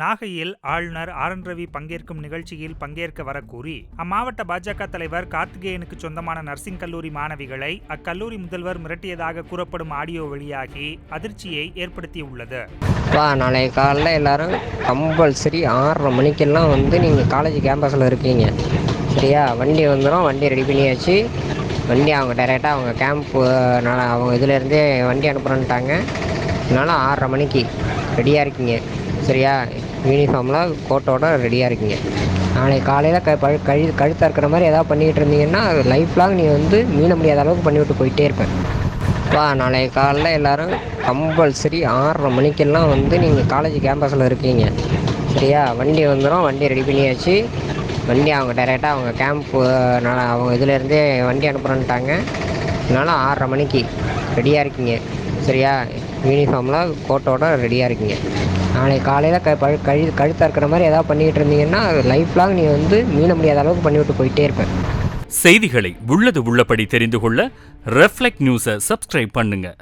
நாகையில் ஆளுநர் R N Ravi பங்கேற்கும் நிகழ்ச்சியில் பங்கேற்க வரக்கூறி அம்மாவட்ட பாஜக தலைவர் கார்த்திகேயனுக்கு சொந்தமான நர்சிங் கல்லூரி மாணவிகளை அக்கல்லூரி முதல்வர் மிரட்டியதாக கூறப்படும் ஆடியோ வெளியாகி அதிர்ச்சியை ஏற்படுத்தியுள்ளது. வா நாளைக்கு காலையில் எல்லாரும் கம்பல்சரி ஆறரை மணிக்கெல்லாம் வந்து நீங்கள் காலேஜ் கேம்பஸில் இருக்கீங்க. சரியா? வண்டி வந்துடும் வண்டி ரெடி பண்ணியாச்சு. வண்டி அவங்க டைரெக்டாக அவங்க கேம்ப்பு அவங்க இதுலேருந்தே வண்டி அனுப்புகிறேன்ட்டாங்க அதனால் ஆறரை மணிக்கு ரெடியாக இருக்கீங்க. சரியா? யூனிஃபார்ம்லாம் கோட்டோட ரெடியாக இருக்கீங்க. நாளைக்கு காலையில் க பழு கழு கழுத்தாக இருக்கிற மாதிரி எதாவது பண்ணிகிட்டு இருந்தீங்கன்னா லைஃப் லாங் நீ வந்து மீள முடியாத அளவுக்கு பண்ணிவிட்டு போயிட்டே இருப்பேன் வா நாளைக்கு காலையில் எல்லோரும் கம்பல்சரி ஆறரை மணிக்கெல்லாம் வந்து நீங்கள் காலேஜ் கேம்பஸில் இருக்கீங்க. சரியா? வண்டி வந்துடும் வண்டி ரெடி பண்ணியாச்சு. வண்டி அவங்க டைரெக்டாக அவங்க கேம்ப்பு அவங்க இதுலேருந்தே வண்டி அனுப்புகிறேன்ட்டாங்க அதனால் ஆறரை மணிக்கு ரெடியாக இருக்கீங்க. சரியா? யூனிஃபார்மில் கோட்டோட ரெடியாக இருக்கீங்க. நாளைக்கு காலையில் க பழு கழு கழுத்தாக இருக்கிற மாதிரி ஏதாவது பண்ணிகிட்டு இருந்தீங்கன்னா லைஃப் லாங் நீ வந்து மீள முடியாத அளவுக்கு பண்ணிவிட்டு போயிட்டே இருப்பேன் செய்திகளை உள்ளது உள்ளபடி தெரிந்து கொள்ள ரெஃப்ளெக்ட் நியூஸை சப்ஸ்கிரைப் பண்ணுங்கள்